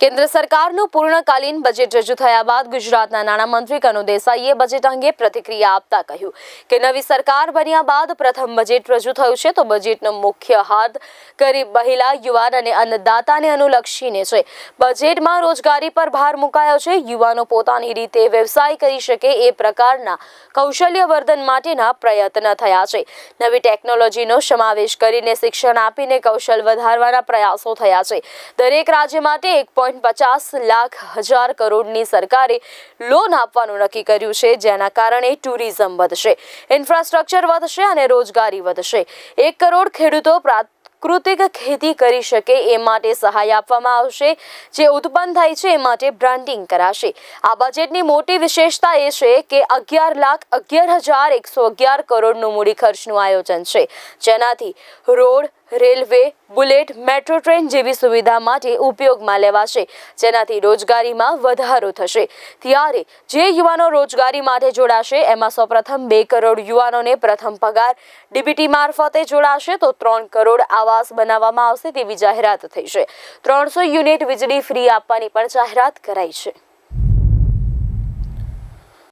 કેન્દ્ર સરકારનું પૂર્ણકાલીન બજેટ રજૂ થયા બાદ ગુજરાતના નાણામંત્રી કનુ દેસાઈએ બજેટ અંગે પ્રતિક્રિયા આપતા કહ્યું કે નવી સરકાર બન્યા બાદ પ્રથમ બજેટ રજૂ થયું છે તો બજેટનો મુખ્ય હાથ ગરીબ મહિલા, યુવાન અને અન્નદાતાને અનુલક્ષીને છે. બજેટમાં રોજગારી પર ભાર મુકાયો છે. યુવાનો પોતાની રીતે વ્યવસાય કરી શકે એ પ્રકારના કૌશલ્યવર્ધન માટેના પ્રયત્ન થયા છે. નવી ટેકનોલોજીનો સમાવેશ કરીને શિક્ષણ આપીને કૌશલ વધારવાના પ્રયાસો થયા છે. દરેક રાજ્ય માટે એક પચાસ લાખ હજાર કરોડની સરકારે લોન આપવાનું નક્કી કર્યું છે, જેના કારણે ટુરિઝમ વધશે, ઇન્ફ્રાસ્ટ્રક્ચર વધશે અને રોજગારી વધશે. એક કરોડ ખેડૂતો પ્રાકૃતિક ખેતી કરી શકે એ માટે સહાય આપવામાં આવશે, જે ઉત્પન્ન થાય છે એ માટે બ્રાન્ડિંગ કરાશે. આ બજેટની મોટી વિશેષતા એ છે કે અગિયાર લાખ અગિયાર હજાર એકસો અગિયાર કરોડનું મૂડી ખર્ચનું આયોજન છે. જેનાથી road railway, bullet, metro train જેવી સુવિધા માટે ઉપયોગમાં લેવાશે. જેનાથી રોજગારીમાં વધારો થશે. ત્યારે જે યુવાનો રોજગારી માટે જોડાશે, એમાં સૌપ્રથમ બે કરોડ યુવાનોને પ્રથમ પગાર. ડીબીટી મારફતે જોડાશે તો ત્રણ કરોડ આવાસ બનાવવામાં આવશે તેવી જાહેરાત થઈ છે. ત્રણસો યુનિટ વીજળી ફ્રી આપવાની પણ જાહેરાત કરાઈ છે.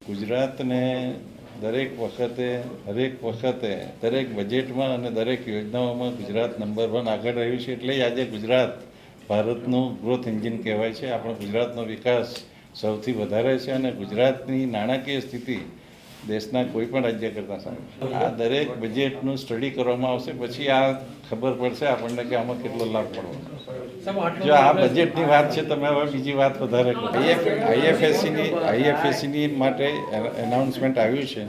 ગુજરાતને દરેક વખતે હરેક વખતે, દરેક બજેટમાં અને દરેક યોજનાઓમાં ગુજરાત નંબર વન આગળ રહ્યું છે એટલે આજે ગુજરાત ભારતનું ગ્રોથ એન્જિન કહેવાય છે. આપણો ગુજરાતનો વિકાસ સૌથી વધારે છે અને ગુજરાતની નાણાકીય સ્થિતિ દેશના કોઈ પણ રાજ્ય કરતાં સારી આ દરેક બજેટનું સ્ટડી કરવામાં આવશે. પછી આ ખબર પડશે આપણને કે આમાં કેટલો લાભ પડવાનો જો આ બજેટની વાત છે તમે હવે બીજી વાત વધારે આઈએફએસસીની આઈએફએસસીની માટે એનાઉન્સમેન્ટ આવ્યું છે.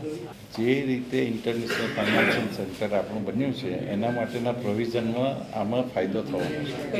જે રીતે ઇન્ટરનેશનલ ફાઇનાન્શિયલ સેન્ટર આપણું બન્યું છે એના માટેના પ્રોવિઝનમાં આમાં ફાયદો થવાનો છે.